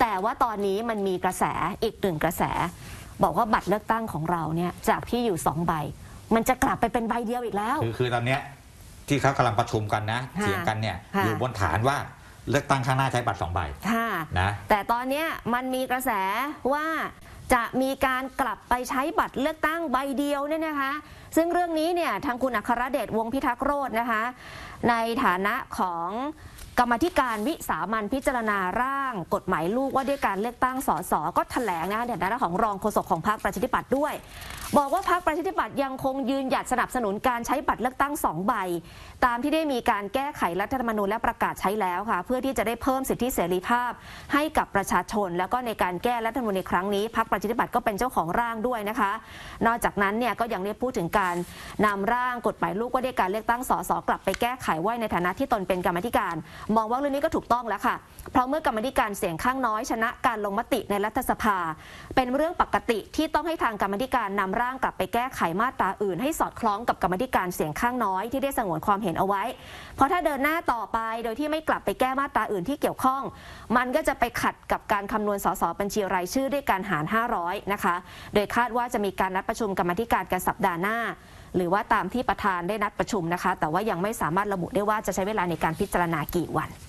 แต่ว่าตอนนี้มันมีกระแสอีกหนึ่งกระแส บอกว่าบัตรเลือกตั้งของเราเนี่ยจากที่อยู่สองใบ มันจะกลับไปเป็นใบเดียวอีกแล้ว คือคือตอนเนี้ยที่เขากำลังประชุมกันนะค่ะเถียงกันเนี่ยค่ะ อยู่บนฐานว่าเลือกตั้งข้างหน้าใช้บัตรสองใบค่ะนะแต่ตอนเนี้ยมันมีกระแสว่าจะมีการกลับไปใช้บัตรเลือกตั้งใบเดียวเนี่ยนะคะ ซึ่งเรื่องนี้เนี่ยทางคุณอัครเดชวงศ์พิทักษ์โรจน์นะคะ ในฐานะของ กรรมธิการวิสามันพิจารณาร่างกฎหมายลูกว่าด้วยการเลือกตั้งสสก็แถลงนะคะในฐานะของรองโฆษกของพรรคประชาธิปัตย์ด้วย บอกว่าพรรคประชาธิปัตย์ยังคงยืนหยัดสนับสนุนการใช้บัตรเลือกตั้งสองใบ ตามที่ได้มีการแก้ไขรัฐธรรมนูญและประกาศใช้แล้วค่ะ เพื่อที่จะได้เพิ่มสิทธิเสรีภาพ ให้กับประชาชน แล้วก็ในการแก้รัฐธรรมนูญในครั้งนี้พรรคประชาธิปัตย์ก็เป็นเจ้าของร่างด้วยนะคะ นอกจากนั้นเนี่ยก็ยังได้พูดถึงการนำร่างกฎหมายลูกว่าด้วยการเลือกตั้งสสกลับไปแก้ไขไว้ในฐานะที่ตนเป็นกรรมธิการมองว่าเรื่องนี้ก็ถูกต้องแล้วค่ะ เพราะเมื่อกรรมาธิการเสียงข้างน้อยชนะการลงมติในรัฐสภา เป็นเรื่องปกติที่ต้องให้ทางกรรมธิการนำร่างกลับไปแก้ไขมาตราอื่น ให้สอดคล้องกับกรรมธิการเสียงข้างน้อยที่ได้สงวนความเห็นเอาไว้ เพราะถ้าเดินหน้าต่อไปโดยที่ไม่กลับไปแก้มาตราอื่นที่เกี่ยวข้อง มันก็จะไปขัดกับการคำนวณสสบัญชีรายชื่อด้วยการหาร 500 นะคะ โดยคาดว่าจะมีการนัดประชุมกรรมธิการกันสัปดาห์หน้า หรือว่าตามที่ประธานได้นัดประชุมนะคะ แต่ว่ายังไม่สามารถระบุได้ว่าจะใช้เวลาในการพิจารณากี่วัน